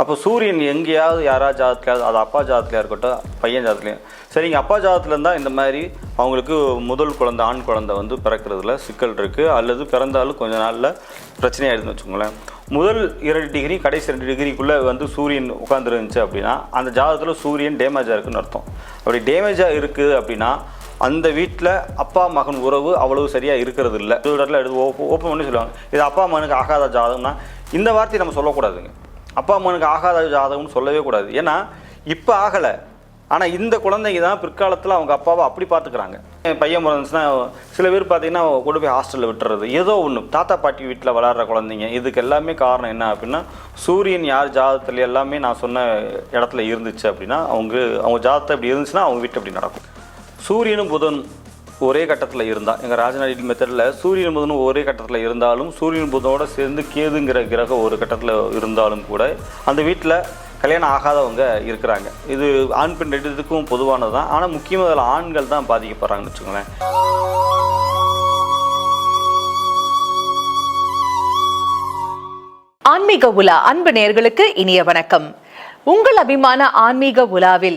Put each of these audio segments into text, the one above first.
அப்போ சூரியன் எங்கேயாவது யாராவது ஜாதத்துலையாவது அது அப்பா ஜாதத்துலையாக இருக்கட்டும் பையன் ஜாதத்துலையும். சரிங்க அப்பா ஜாதத்தில் இருந்தால் இந்த மாதிரி அவங்களுக்கு முதல் குழந்தை ஆண் குழந்தை வந்து பிறக்கிறதுல சிக்கல் இருக்குது அல்லது பிறந்தாலும் கொஞ்ச நாளில் பிரச்சனையாயிடுதுன்னு வச்சுக்கோங்களேன். முதல் இரண்டு டிகிரி கடைசி ரெண்டு டிகிரிக்குள்ளே வந்து சூரியன் உட்காந்துருந்துச்சு அப்படின்னா அந்த ஜாதகத்தில் சூரியன் டேமேஜாக இருக்குன்னு அர்த்தம். அப்படி டேமேஜாக இருக்குது அப்படின்னா அந்த வீட்டில் அப்பா மகன் உறவு அவ்வளவு சரியாக இருக்கிறது இல்லை இடத்துல எடுத்து ஓப்பன் பண்ணி சொல்லுவாங்க. இது அப்பா மகனுக்கு ஆகாத ஜாதகம்னா இந்த வார்த்தையை நம்ம சொல்லக்கூடாதுங்க. அப்பா அம்மனுக்கு ஆகாத ஜாதகம்னு சொல்லவே கூடாது. ஏன்னா இப்போ ஆகலை. ஆனால் இந்த குழந்தைங்க தான் பிற்காலத்தில் அவங்க அப்பாவை அப்படி பார்த்துக்கிறாங்க. என் பையன் பிறந்துச்சுன்னா சில பேர் பார்த்தீங்கன்னா கொண்டு போய் ஹாஸ்டலில் விட்டுறது. ஏதோ ஒன்று தாத்தா பாட்டி வீட்டில் வளர்கிற குழந்தைங்க. இதுக்கு எல்லாமே காரணம் என்ன அப்படின்னா சூரியன் யார் ஜாதகத்தில் எல்லாமே நான் சொன்ன இடத்துல இருந்துச்சு அப்படின்னா அவங்க அவங்க ஜாதத்தை இப்படி இருந்துச்சுன்னா அவங்க வீட்டு அப்படி நடக்கும். சூரியனும் புதனும் ஒரே கட்டத்தில் இருந்தால் எங்கள் ராஜநாடி மெத்தடில் சூரியன் புதனும் ஒரே கட்டத்தில் இருந்தாலும் சூரியன் புதனோட சேர்ந்து கேதுங்கிற கிரகம் ஒரு கட்டத்தில் இருந்தாலும் கூட அந்த வீட்டில் கல்யாணம் ஆகாதவங்க இருக்கிறாங்க. இது ஆண் பெண் ரெண்டுத்துக்கும் பொதுவானது தான் ஆனால் முக்கியமாக அதில் ஆண்கள் தான் பாதிக்கப்படுறாங்கன்னு வச்சுக்கோங்களேன். ஆன்மீக உலா அன்பு நேயர்களுக்கு இனிய வணக்கம். உங்கள் அபிமான ஆன்மீக உலாவில்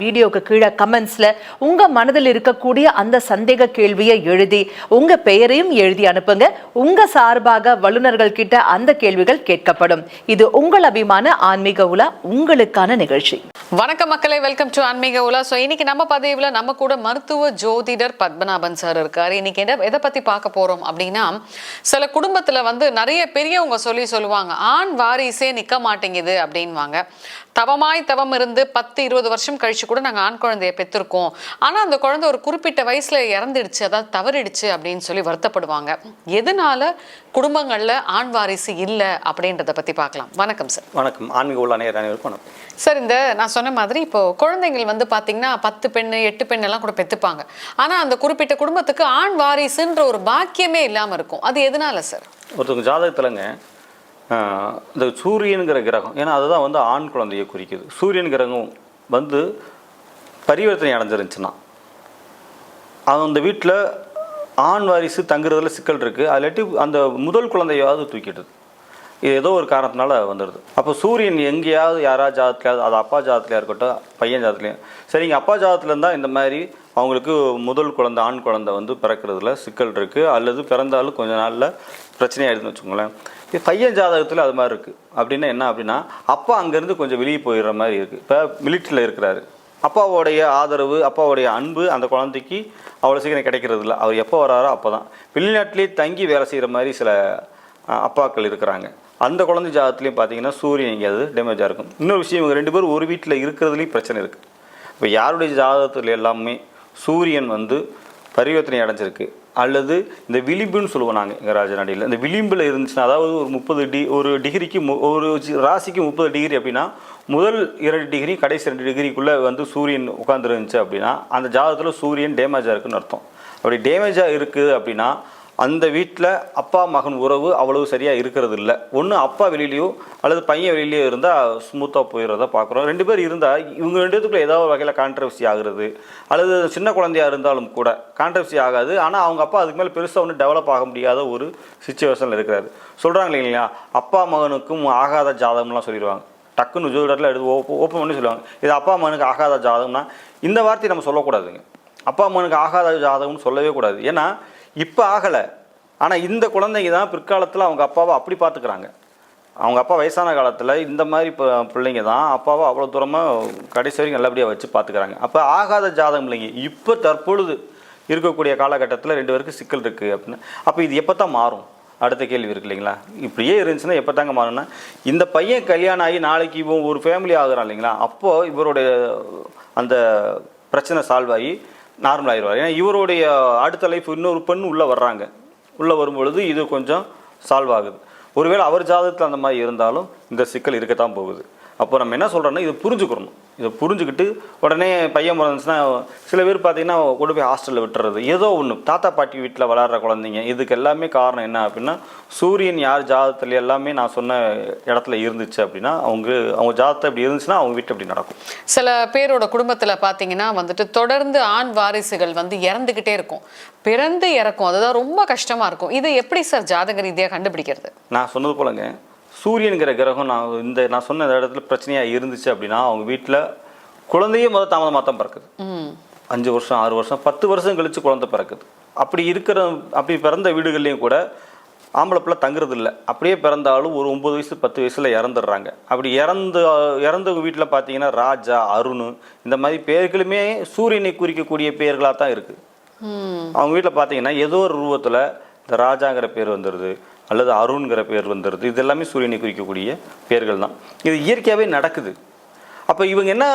வீடியோக்கு கீழே கமெண்ட்ஸ்ல உங்க மனதில் இருக்கக்கூடிய அந்த சந்தேக கேள்வியை எழுதி உங்க பெயரையும் எழுதி அனுப்புங்க. உங்க சார்பாக வல்லுநர்கள் கிட்ட அந்த கேள்விகள் கேட்கப்படும். இது உங்கள் அபிமான ஆன்மீக உலா உங்களுக்கான நிகழ்ச்சி. வணக்கம் மக்களே வெல்கம் டு ஆன்மீக உலா. ஸோ இன்னைக்கு நம்ம பதவியில் நம்ம கூட மருத்துவ ஜோதிடர் பத்மநாபன் சார் இருக்காரு. இன்னைக்கு எதை எதை பத்தி பார்க்க போறோம் அப்படின்னா சில குடும்பத்துல வந்து நிறைய பெரியவங்க சொல்லி சொல்லுவாங்க ஆண் வாரிசே நிக்க மாட்டேங்குது அப்படின்வாங்க தவமாய் தவம் இருந்து பத்து இருபது வருஷம் கழிச்சு கூட நாங்கள் ஆண் குழந்தைய பெற்றிருக்கோம் ஆனால் அந்த குழந்தை ஒரு குறிப்பிட்ட வயசுல இறந்துடுச்சு அதாவது தவறிடுச்சு அப்படின்னு சொல்லி வருத்தப்படுவாங்க. எதனால குடும்பங்கள்ல ஆண் வாரிசு இல்லை அப்படின்றத பத்தி பார்க்கலாம். வணக்கம் சார் வணக்கம். ஆன்மீக உள்ள அனைவருக்கும் வணக்கம். சார் இந்த நான் சொன்ன மாதிரி இப்போ குழந்தைகள் வந்து பார்த்தீங்கன்னா பத்து பெண்ணு எட்டு பெண் எல்லாம் கூட பெற்றுப்பாங்க ஆனால் அந்த குறிப்பிட்ட குடும்பத்துக்கு ஆண் வாரிசுன்ற ஒரு பாக்கியமே இல்லாமல் இருக்கும். அது எதனால சார் ஒருத்தவங்க ஜாதகத்திலங்க இந்த சூரியனுங்கிற கிரகம் ஏன்னா அதுதான் வந்து ஆண் குழந்தையை குறிக்குது. சூரியன் கிரகம் வந்து பரிவர்த்தனை அடைஞ்சிருந்துச்சுன்னா. அந்த வீட்டில் ஆண் வாரிசு தங்குறதுல சிக்கல் இருக்குது அதில்லாட்டி அந்த முதல் குழந்தையாவது தூக்கிடுது. இது ஏதோ ஒரு காரணத்தினால வந்துடுது. அப்போ சூரியன் எங்கேயாவது யாராவது ஜாதத்துலையாவது அது அப்பா ஜாதத்துலையாக இருக்கட்டும் பையன் ஜாதத்துலையும். சரிங்க அப்பா ஜாதத்தில் இருந்தால் இந்த மாதிரி அவங்களுக்கு முதல் குழந்தை ஆண் குழந்தை வந்து பிறக்கிறதுல சிக்கல் இருக்குது அல்லது பிறந்தாலும் கொஞ்ச நாளில் பிரச்சனையாயிடுதுன்னு வச்சுக்கோங்களேன். இது பையன் ஜாதகத்தில் அது மாதிரி இருக்குது அப்படின்னா என்ன அப்படின்னா அப்பா அங்கேருந்து கொஞ்சம் வெளியே போயிடுற மாதிரி இருக்குது இப்போ மிலிட்ரியில் இருக்கிறாரு. அப்பாவோடைய ஆதரவு அப்பாவுடைய அன்பு அந்த குழந்தைக்கு அவ்வளோ சீக்கிரம் கிடைக்கிறது இல்லை. அவர் எப்போ வராரோ அப்போ தான் வெளிநாட்டிலே தங்கி வேலை செய்கிற மாதிரி சில அப்பாக்கள் இருக்கிறாங்க. அந்த குழந்தை ஜாதத்துலேயும் பார்த்தீங்கன்னா சூரியன் எங்கேயாவது டேமேஜாக இருக்கும். இன்னொரு விஷயம் இவங்க ரெண்டு பேரும் ஒரு வீட்டில் இருக்கிறதுலேயும் பிரச்சனை இருக்குது இப்போ யாருடைய ஜாதகத்தில் எல்லாமே சூரியன் வந்து பரிவர்த்தனை அடைஞ்சிருக்கு? அல்லது இந்த விளிம்புன்னு சொல்லுவோம் நாங்கள் எங்கள் ராஜநாடியில். இந்த விளிம்பில் இருந்துச்சுன்னா அதாவது ஒரு முப்பது டி ஒரு டிகிரிக்கு மு- ஒரு ராசிக்கு முப்பது டிகிரி அப்படின்னா முதல் இரண்டு டிகிரி கடைசி ரெண்டு டிகிரிக்குள்ளே வந்து சூரியன் உட்காந்துருந்துச்சு அப்படின்னா அந்த ஜாதகத்தில் சூரியன் டேமேஜாக இருக்குன்னு அர்த்தம். அப்படி டேமேஜாக இருக்குது அப்படின்னா அந்த வீட்டில் அப்பா மகன் உறவு அவ்வளவு சரியாக இருக்கிறது இல்லை ஒன்று அப்பா வெளியிலையோ அல்லது பையன் வெளியிலையோ இருந்தால் ஸ்மூத்தாக போயிடுறத பார்க்குறோம். ரெண்டு பேர் இருந்தால் இவங்க ரெண்டு பேத்துக்குள்ள ஏதாவது ஒரு வகையில் கான்ட்ரவர்சி ஆகுறது அல்லது சின்ன குழந்தையா இருந்தாலும் கூட கான்ட்ரவர்சி ஆகாது. ஆனால் அவங்க அப்பா அதுக்கு மேலே பெருசாக ஒன்றும் டெவலப் ஆக முடியாத ஒரு சுச்சுவேஷனில் இருக்கிறாரு. சொல்கிறாங்க இல்லைங்களா அப்பா மகனுக்கும் ஆகாத ஜாதகம்லாம் சொல்லிடுவாங்க. டக்குன்னு ஜோதிடரில் எடுத்து ஓப்பன் பண்ணி சொல்லுவாங்க. இது அப்பா மகனுக்கு ஆகாத ஜாதகம்னா இந்த வார்த்தையை நம்ம சொல்லக்கூடாதுங்க. அப்பா மகனுக்கு ஆகாத ஜாதகம்னு சொல்லவே கூடாது. ஏன்னா இப்போ ஆகலை. ஆனால் இந்த குழந்தைங்க தான் பிற்காலத்தில் அவங்க அப்பாவை அப்படி பார்த்துக்கிறாங்க அவங்க அப்பா வயசான காலத்தில் இந்த மாதிரி இப்போ பிள்ளைங்க தான் அப்பாவை அவ்வளோ தூரமாக கடைசி வரைக்கும் நல்லபடியாக வச்சு பார்த்துக்கிறாங்க அப்போ ஆகாத ஜாதகம் இல்லைங்க. இப்போ தற்பொழுது இருக்கக்கூடிய காலகட்டத்தில் ரெண்டு பேருக்கு சிக்கல் இருக்குது அப்படின்னு. அப்போ இது எப்போ தான் மாறும்? அடுத்த கேள்வி இருக்கு இல்லைங்களா? இப்படியே இருந்துச்சுன்னா எப்போ தாங்க மாறும்னா இந்த பையன் கல்யாணம் ஆகி நாளைக்கு இவன் ஒரு ஃபேமிலி ஆகுறான் இல்லைங்களா? அப்போது இவருடைய அந்த பிரச்சனை சால்வ் ஆகி நார்மல் ஆயிடுவார். ஏன்னா இவருடைய அடுத்த லைஃப் இன்னொரு பெண் உள்ளே வர்றாங்க. உள்ளே வரும்பொழுது இது கொஞ்சம் சால்வ் ஆகுது. ஒருவேளை அவர் ஜாதகத்தில் அந்த மாதிரி இருந்தாலும் இந்த சிக்கல் இருக்கத்தான் போகுது. அப்போ நம்ம என்ன சொல்கிறோன்னா இதை புரிஞ்சுக்கிறணும் இதை புரிஞ்சுக்கிட்டு உடனே பையன் பிறந்துச்சுன்னா சில பேர் பார்த்தீங்கன்னா கொண்டு போய் ஹாஸ்டலில் விட்டுறது. ஏதோ ஒன்று தாத்தா பாட்டி வீட்டில் வளர்கிற குழந்தைங்க. இதுக்கு எல்லாமே காரணம் என்ன அப்படின்னா சூரியன் யார் ஜாதகத்துல எல்லாமே நான் சொன்ன இடத்துல இருந்துச்சு அப்படின்னா அவங்க அவங்க ஜாதகத்தை இப்படி இருந்துச்சுன்னா அவங்க வீட்டில் இப்படி நடக்கும். சில பேரோட குடும்பத்துல பாத்தீங்கன்னா வந்துட்டு தொடர்ந்து ஆண் வாரிசுகள் வந்து இறந்துகிட்டே இருக்கும். பிறந்து இறக்கும். அதுதான் ரொம்ப கஷ்டமா இருக்கும். இதை எப்படி சார் ஜாதக ரீதியா கண்டுபிடிக்கிறது? நான் சொன்னது போலங்க. சூரியனுங்கிற கிரகம் நான் இந்த நான் சொன்ன இந்த இடத்துல பிரச்சனையாக இருந்துச்சு அப்படின்னா அவங்க வீட்டில் குழந்தையே முதல் தாமதமாக தான் பிறக்குது. அஞ்சு வருஷம் ஆறு வருஷம் பத்து வருஷம் கழிச்சு குழந்தை பிறக்குது. அப்படி இருக்கிற அப்படி பிறந்த வீடுகள்லையும் கூட ஆம்பளை பிள்ளை தங்குறது இல்லை அப்படியே பிறந்தாலும் ஒரு ஒம்பது வயசு பத்து வயசில் இறந்துடுறாங்க. அப்படி இறந்து இறந்தவங்க வீட்டில் பார்த்தீங்கன்னா ராஜா அருண் இந்த மாதிரி பேர்களுமே சூரியனை குறிக்கக்கூடிய பெயர்களாக தான் இருக்குது அவங்க வீட்டில் பார்த்தீங்கன்னா ஏதோ ஒரு ரூபத்தில் இந்த ராஜாங்கிற பேர் வந்துடுது அல்லது அருண்கிற பேர் வந்துடுது இது எல்லாமே சூரியனை குறிக்கக்கூடிய பேர்கள் தான் இது இயற்கையாகவே நடக்குது. அப்போ இவங்க என்ன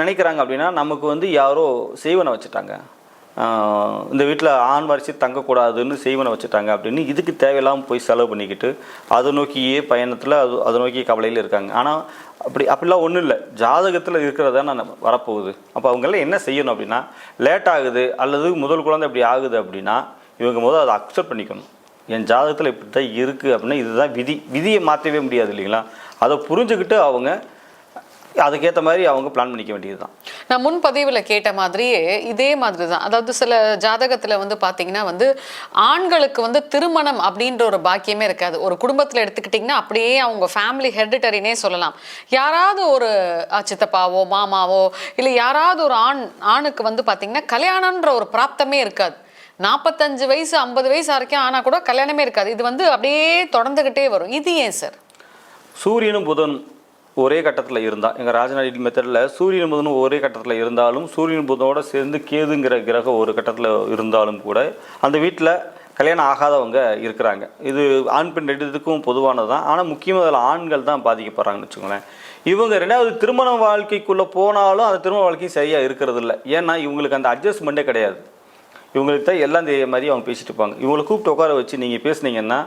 நினைக்கிறாங்க அப்படின்னா நமக்கு வந்து யாரோ செய்வனை வச்சுட்டாங்க. இந்த வீட்டில் ஆண் வரிசை தங்கக்கூடாதுன்னு செய்வனை வச்சுட்டாங்க அப்படின்னு இதுக்கு தேவையில்லாமல் போய் செலவு பண்ணிக்கிட்டு அதை நோக்கியே பயணத்தில் அது அதை நோக்கி கவலையில் இருக்காங்க. ஆனால் அப்படி அப்படிலாம் ஒன்றும் இல்லை. ஜாதகத்தில் இருக்கிறதா நான் வரப்போகுது. அப்போ அவங்கெல்லாம் என்ன செய்யணும் அப்படின்னா லேட் ஆகுது அல்லது முதல் குழந்தை இப்படி ஆகுது அப்படின்னா இவங்க முதல் அதை அக்செப்ட் பண்ணிக்கணும். என் ஜாதகத்தில் இப்படி தான் இருக்குது அப்படின்னா இதுதான் விதி. விதியை மாற்றவே முடியாது இல்லைங்களா? அதை புரிஞ்சுக்கிட்டு அவங்க அதுக்கேற்ற மாதிரி அவங்க பிளான் பண்ணிக்க வேண்டியது தான் நான் முன்பதிவில் கேட்ட மாதிரியே இதே மாதிரி தான் அதாவது சில ஜாதகத்தில் வந்து பார்த்தீங்கன்னா வந்து ஆண்களுக்கு வந்து திருமணம் அப்படின்ற ஒரு பாக்கியமே இருக்காது. ஒரு குடும்பத்தில் எடுத்துக்கிட்டிங்கன்னா அப்படியே அவங்க ஃபேமிலி ஹெரிடிட்டரினே சொல்லலாம். யாராவது ஒரு சித்தப்பாவோ மாமாவோ இல்லை யாராவது ஒரு ஆண் ஆணுக்கு வந்து பார்த்தீங்கன்னா கல்யாணம்ன்ற ஒரு பிராப்தமே இருக்காது. நாற்பத்தஞ்சு வயசு ஐம்பது வயசு வரைக்கும் ஆனால் கூட கல்யாணமே இருக்காது. இது வந்து அப்படியே தொடர்ந்துக்கிட்டே வரும். இது ஏன் சார்? சூரியனும் புதன் ஒரே கட்டத்தில் இருந்தால் எங்கள் ராஜநாடி மெத்தடில் சூரியன் புதனும் ஒரே கட்டத்தில் இருந்தாலும் சூரியன் புதனோடு சேர்ந்து கேதுங்கிற கிரகம் ஒரு கட்டத்தில் இருந்தாலும் கூட அந்த வீட்டில் கல்யாணம் ஆகாதவங்க இருக்கிறாங்க. இது ஆண் பெண் ரெண்டுத்துக்கும் பொதுவானது தான் ஆனால் முக்கியமாக அதில் ஆண்கள் தான் பாதிக்கப்படுறாங்கன்னு வச்சுக்கோங்களேன். இவங்க ரெண்டாவது திருமண வாழ்க்கைக்குள்ளே போனாலும் அந்த திருமண வாழ்க்கை சரியாக இருக்கிறது இல்லை ஏன்னா இவங்களுக்கு அந்த அட்ஜஸ்ட்மெண்ட்டே கிடையாது. இவங்களுக்கு தான் எல்லாம் தெரிய மாதிரி அவங்க பேசிட்டு இருப்பாங்க. இவங்களை கூப்பிட்டு உட்கார வச்சு நீங்கள் பேசுனீங்கன்னா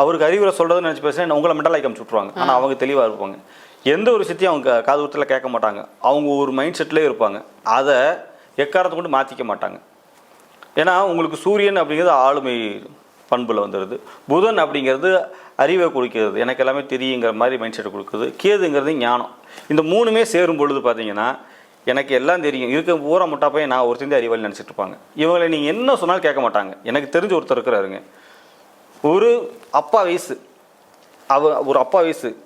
அவருக்கு அறிவுரை சொல்கிறதுன்னு நினச்சி பேசுனா உங்களை மெண்டல் ஐக்கம் சுட்டுருவாங்க ஆனால் அவங்க தெளிவாக இருப்பாங்க. எந்த ஒரு விஷயத்தையும் அவங்க காது ஊத்தில் கேட்க மாட்டாங்க. அவங்க ஒரு மைண்ட் செட்லேயே இருப்பாங்க. அதை எக்காரத்தை கொண்டு மாற்றிக்க மாட்டாங்க. ஏன்னா உங்களுக்கு சூரியன் அப்படிங்கிறது ஆளுமை பண்பில் வந்துடுது புதன் அப்படிங்கிறது அறிவை கொடுக்கிறது எனக்கு எல்லாமே தெரியுங்கிற மாதிரி மைண்ட் செட்டை கொடுக்குது. கேதுங்கிறது ஞானம். இந்த மூணுமே சேரும் பொழுது பார்த்தீங்கன்னா எனக்கு எல்லாம் தெரியும். இருக்க பூரா முட்டாப்பையும் நான் ஒரு சிந்தி அறிவாளி நினச்சிட்டு இருப்பாங்க. இவங்களை நீங்கள் என்ன சொன்னாலும் கேட்க மாட்டாங்க. எனக்கு தெரிஞ்ச ஒருத்தர் இருக்கிறாருங்க. ஒரு அப்பா வயசு. அவ ஒரு அப்பா வயசு.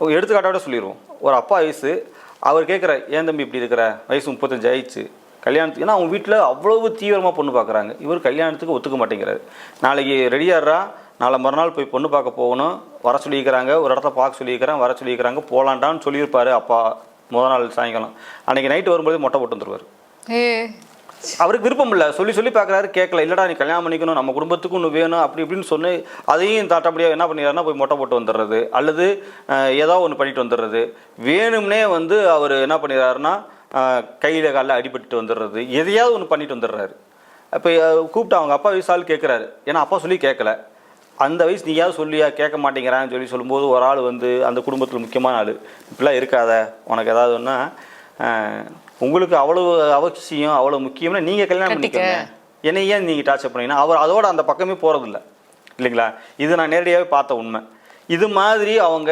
எடுத்துக்காட்டோட சொல்லிடுவோம் ஒரு அப்பா வயசு. அவர் கேட்குற ஏன் தம்பி இப்படி இருக்கிற? வயசு முப்பத்தஞ்சு ஆயிடுச்சு. கல்யாணத்துக்கு ஏன்னா அவங்க வீட்டில் அவ்வளவு தீவிரமாக பொண்ணு பார்க்குறாங்க இவர் கல்யாணத்துக்கு ஒத்துக்க மாட்டேங்கிறாரு. நாளைக்கு ரெடியாடுறா நாளை மறுநாள் போய் பொண்ணு பார்க்க போகணும். வர சொல்லியிருக்கிறாங்க. ஒரு இடத்த பார்க்க சொல்லியிருக்கிறேன். வர சொல்லியிருக்கிறாங்க. போகலான்டான்னு சொல்லியிருப்பார் அப்பா. முத நாள் சாயங்காலம். அன்றைக்கி நைட்டு வரும்போது மொட்டை போட்டு வந்துருவார். அவருக்கு விருப்பம் இல்லை. சொல்லி சொல்லி பார்க்குறாரு கேட்கல இல்லடா நீ கல்யாணம் பண்ணிக்கணும். நம்ம குடும்பத்துக்கு ஒன்று வேணும் அப்படி இப்படின்னு சொன்னி அதையும் தாட்டப்படியாக என்ன பண்ணிடுறாருன்னா போய் மொட்டை போட்டு வந்துடுறது. அல்லது ஏதோ ஒன்று பண்ணிட்டு வந்துடுறது. வேணும்னே வந்து அவர் என்ன பண்ணிடுறாருன்னா கையில் காலில் அடிபட்டு வந்துடுறது. எதையாவது ஒன்று பண்ணிட்டு வந்துடுறாரு. அப்போ கூப்பிட்டு அவங்க அப்பா வயசால் கேட்குறாரு ஏன்னா அப்பா சொல்லி கேட்கல அந்த வயசு நீயாவது சொல்லியா கேட்க மாட்டேங்கிறான்னு சொல்லி சொல்லும்போது ஒரு ஆள் வந்து அந்த குடும்பத்தில் முக்கியமான ஆள். இப்படிலாம் இருக்காத உனக்கு ஏதாவது ஒன்றா உங்களுக்கு அவ்வளவு அவசியம் அவ்வளோ முக்கியம்னா நீங்கள் கல்யாணம். பண்ணிக்கோங்க. என்னை ஏன் நீங்கள் டார்ச்சர் பண்ணீங்கன்னா அவர் அதோட அந்த பக்கமே போகிறதில்ல இல்லைங்களா? இது நான் நேரடியாகவே பார்த்த உண்மை. இது மாதிரி அவங்க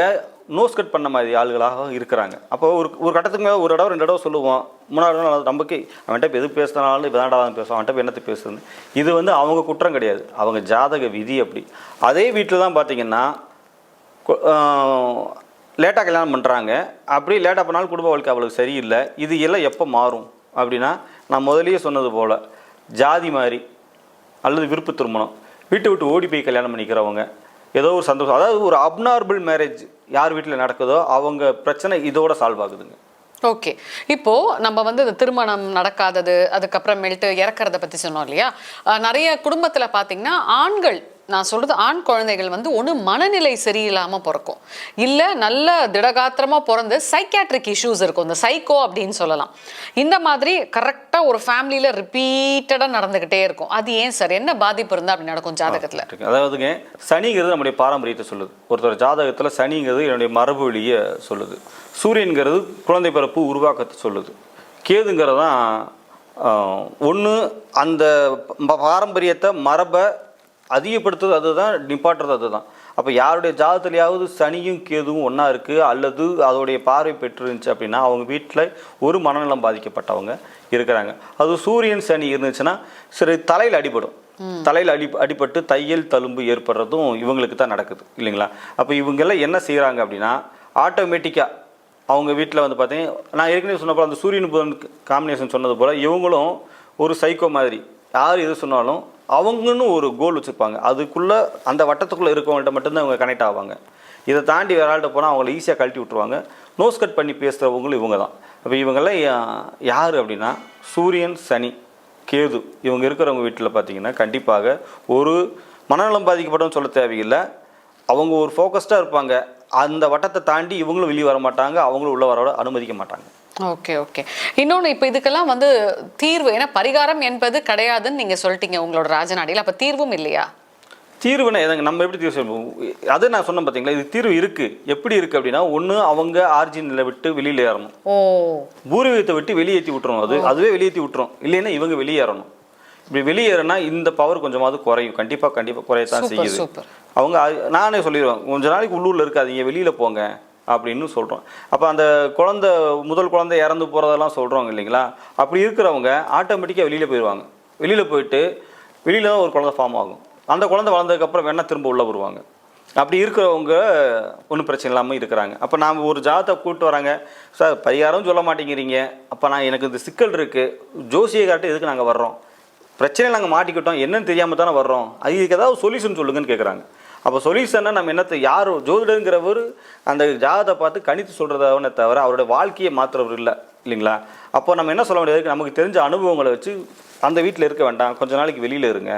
நோஸ் கட் பண்ண மாதிரி ஆளுகளாக இருக்கிறாங்க. அப்போ ஒரு ஒரு கட்டத்துக்கு மேலே ஒரு தடவை ரெண்டு தடவை சொல்லுவோம். மூணாவது நாள் நமக்கு அவன்கிட்ட இப்போ எது பேசுனாலும் இப்போ தான் பேசுவோம் அவன்கிட்ட இப்போ என்னத்தை பேசுன்னு இது வந்து அவங்க குற்றம் கிடையாது. அவங்க ஜாதக விதி அப்படி. அதே வீட்டில் தான் பார்த்தீங்கன்னா லேட்டாக கல்யாணம் பண்ணுறாங்க அப்படி லேட்டாக பண்ணாலும் குடும்ப வாழ்க்கை அவளுக்கு சரியில்லை. இது எல்லாம் எப்போ மாறும்? அப்படின்னா நான் முதல்லயே சொன்னது போல் ஜாதி மாதிரி அல்லது விருப்பு திருமணம். வீட்டை விட்டு ஓடி போய் கல்யாணம் பண்ணிக்கிறவங்க ஏதோ ஒரு சந்தோஷம். அதாவது ஒரு அப்நார்மல் மேரேஜ் யார் வீட்டில் நடக்குதோ அவங்க பிரச்சனை இதோட சால்வ் ஆகுதுங்க. ஓகே இப்போ நம்ம வந்து இந்த திருமணம் நடக்காதது அதுக்கப்புறமேல்ட்டு இறக்கறத பத்தி சொன்னோம் இல்லையா? நிறைய குடும்பத்துல பாத்தீங்கன்னா ஆண்கள் நான் சொல்றது ஆண் குழந்தைகள் வந்து ஒண்ணு மனநிலை சரியில்லாம பிறக்கும். இல்ல நல்ல திடகாத்திரமா பிறந்து சைக்காட்ரிக் இஷ்யூஸ் இருக்கும். இந்த சைக்கோ அப்படின்னு சொல்லலாம். இந்த மாதிரி கரெக்டா ஒரு ஃபேமிலியில ரிப்பீட்டடா நடந்துகிட்டே இருக்கும். அது ஏன் சார் என்ன பாதிப்பு இருந்தா அப்படி நடக்கும் ஜாதகத்துல. அதாவதுங்க சனிங்கிறது நம்முடைய பாரம்பரியத்தை சொல்லுது. ஒருத்தர் ஜாதகத்தில் சனிங்கிறது என்னுடைய மரபு வழியை சொல்லுது. சூரியன்கிறது குழந்தை பிறப்பு உருவாக்கத்தை சொல்லுது. கேதுங்கிறது தான் ஒன்று அந்த பாரம்பரியத்தை மரபை அதிகப்படுத்துறது அதுதான் நிப்பாட்டுறது அதுதான். அப்போ யாருடைய ஜாதகத்துலையாவது சனியும் கேதுவும் ஒன்றா இருக்குது அல்லது அதோடைய பார்வை பெற்றிருந்துச்சு அப்படின்னா அவங்க வீட்டில் ஒரு மனநலம் பாதிக்கப்பட்டவங்க இருக்கிறாங்க. அது சூரியன் சனி இருந்துச்சுன்னா சரி தலையில் அடிபடும். தலையில் அடி அடிபட்டு தையல் தழும்பு ஏற்படுறதும் இவங்களுக்கு தான் நடக்குது இல்லைங்களா? அப்போ இவங்கெல்லாம் என்ன செய்கிறாங்க அப்படின்னா ஆட்டோமேட்டிக்காக அவங்க வீட்டில் வந்து பார்த்தீங்கன்னா நான் ஏற்கனவே சொன்ன போல அந்த சூரியன் புதன் காம்பினேஷன் சொன்னது போல் இவங்களும் ஒரு சைக்கோ மாதிரி யார் எது சொன்னாலும் அவங்கன்னு ஒரு கோல் வச்சுருப்பாங்க. அதுக்குள்ளே அந்த வட்டத்துக்குள்ளே இருக்கவங்கள்ட்ட மட்டும்தான் இவங்க கனெக்ட் ஆவாங்க. இதை தாண்டி வேற ஆள்கிட்ட போனால் அவங்கள ஈஸியாக கழட்டி விட்ருவாங்க நோஸ் கட் பண்ணி பேசுகிறவங்களும் இவங்க தான் அப்போ இவங்கெல்லாம் யார் அப்படின்னா சூரியன் சனி கேது இவங்க இருக்கிறவங்க வீட்டில் பார்த்தீங்கன்னா கண்டிப்பாக ஒரு மனநலம் பாதிக்கப்படும்னு சொல்ல தேவையில்லை. அவங்க ஒரு ஃபோக்கஸ்டாக இருப்பாங்க. அந்த வட்டத்தை தாண்டி இவங்களும் வெளியே வர மாட்டாங்க அவங்களும் உள்ளே வர அனுமதிக்க மாட்டாங்க. Okay okay. இன்னொன்று இப்போ இதுக்கெல்லாம் வந்து தீர்வு ஏன்னா பரிகாரம் என்பது கிடையாதுன்னு நீங்க சொல்லிட்டீங்க உங்களோட ராஜநாடியில். அப்ப தீர்வும் இல்லையா? தீர்வுனா எதங்க நம்ம எப்படி தீர்வு சொல்லுவோம்? அது நான் சொன்னேன் பார்த்தீங்களா இது தீர்வு இருக்குது எப்படி இருக்குது அப்படின்னா ஒன்று அவங்க ஆர்ஜினில் விட்டு வெளியில் ஏறணும். ஓ. பூர்வீகத்தை விட்டு வெளியேற்றி விட்டுரும் அது. அதுவே வெளியேற்றி விட்டுரும். இல்லைன்னா இவங்க வெளியேறணும் இப்படி வெளியேறினா இந்த பவர் கொஞ்சமாவது குறையும். கண்டிப்பாக கண்டிப்பாக குறையத்தான் செய்யுது. அவங்க நானே சொல்லிடுவேன் கொஞ்ச நாளைக்கு உள்ளூரில் இருக்காதீங்க வெளியில் போங்க. அப்படின்னு சொல்கிறோம் அப்போ அந்த குழந்தை முதல் குழந்தை இறந்து போகிறதெல்லாம் சொல்கிறோங்க இல்லைங்களா? அப்படி இருக்கிறவங்க ஆட்டோமேட்டிக்காக வெளியில் போயிடுவாங்க வெளியில் போயிட்டு வெளியில் தான் ஒரு குழந்தை ஃபார்ம் ஆகும். அந்த குழந்தை வளர்ந்ததுக்கப்புறம் வேணா திரும்ப உள்ளே வருவாங்க. அப்படி இருக்கிறவங்க ஒன்றும் பிரச்சனை இல்லாமல் இருக்கிறாங்க. அப்போ நாம் ஒரு ஜாதத்தை கூப்பிட்டு வராங்க. சார் பரிகாரம் சொல்ல மாட்டேங்கிறீங்க. அப்போ நான் எனக்கு இந்த சிக்கல் இருக்குது ஜோசியை காட்டு எதுக்கு நாங்கள் வர்றோம்? பிரச்சனை நாங்கள் மாட்டிக்கிட்டோம். என்னன்னு தெரியாமல் தானே வர்றோம். அதுக்கு ஏதாவது சொல்யூஷன் சொல்லுங்கன்னு கேட்குறாங்க அப்போ சொல்யூஷன்னா நம்ம என்னத்தை யார் ஜோதிடங்கிறவர் அந்த ஜாதத்தை பார்த்து கணித்து சொல்கிறதவனே தவிர அவருடைய வாழ்க்கையை மாற்றுறவர் இல்லை இல்லைங்களா? அப்போ நம்ம என்ன சொல்ல முடியாது? நமக்கு தெரிஞ்ச அனுபவங்களை வச்சு அந்த வீட்டில் இருக்க வேண்டாம். கொஞ்ச நாளைக்கு வெளியில் இருங்க.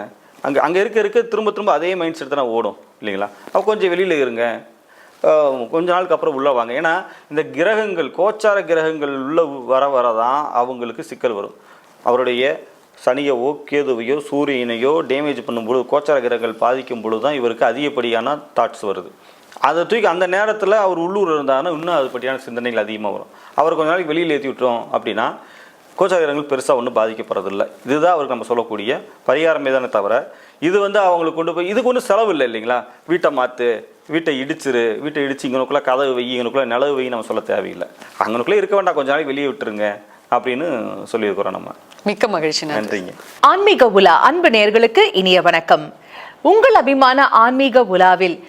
அங்கே அங்கே இருக்க இருக்க திரும்ப திரும்ப அதே மைண்ட் செட் தான் ஓடும் இல்லைங்களா? அப்போ கொஞ்சம் வெளியில் இருங்க. கொஞ்ச நாளுக்கு அப்புறம் உள்ளே வாங்க. ஏன்னா இந்த கிரகங்கள் கோச்சார கிரகங்கள் உள்ள வர வர தான் அவங்களுக்கு சிக்கல் வரும். அவருடைய சனியவோ கேதுவையோ சூரியனையோ டேமேஜ் பண்ணும்பொழுது கோச்சார கிரகங்கள் பாதிக்கும் பொழுது தான் இவருக்கு அதிகப்படியான தாட்ஸ் வருது. அதை தூக்கி அந்த நேரத்தில் அவர் உள்ளூர் இருந்தாருன்னா இன்னும் அதுபடியான சிந்தனைகள் அதிகமாக வரும். அவர் கொஞ்ச நாளைக்கு வெளியில் ஏற்றி விட்டோம் அப்படின்னா கோச்சாரங்கள் பெருசாக ஒன்றும் பாதிக்கப்படுறதில்ல. இதுதான் அவருக்கு நம்ம சொல்லக்கூடிய பரிகாரமே தானே தவிர இது வந்து அவங்களுக்கு கொண்டு போய் இதுக்கு ஒன்றும் செலவு இல்லை இல்லைங்களா? வீட்டை மாற்று வீட்டை இடிச்சிரு வீட்டை இடிச்சு இங்கனுக்குள்ளே கதவு வை இங்கனுக்குள்ளே நிலவு வை நம்ம சொல்ல தேவையில்லை. அங்கனுக்குள்ளே இருக்க வேண்டாம் கொஞ்ச நாளைக்கு வெளியே விட்டுருங்க. அப்படின்னு சொல்லியிருக்கிறோம் நம்ம. மிக்க மகிழ்ச்சி நன்றி. நன்றிங்க. ஆன்மீக உலா அன்பு நேயர்களுக்கு இனிய வணக்கம். உங்கள் அபிமான ஆன்மீக உலாவில்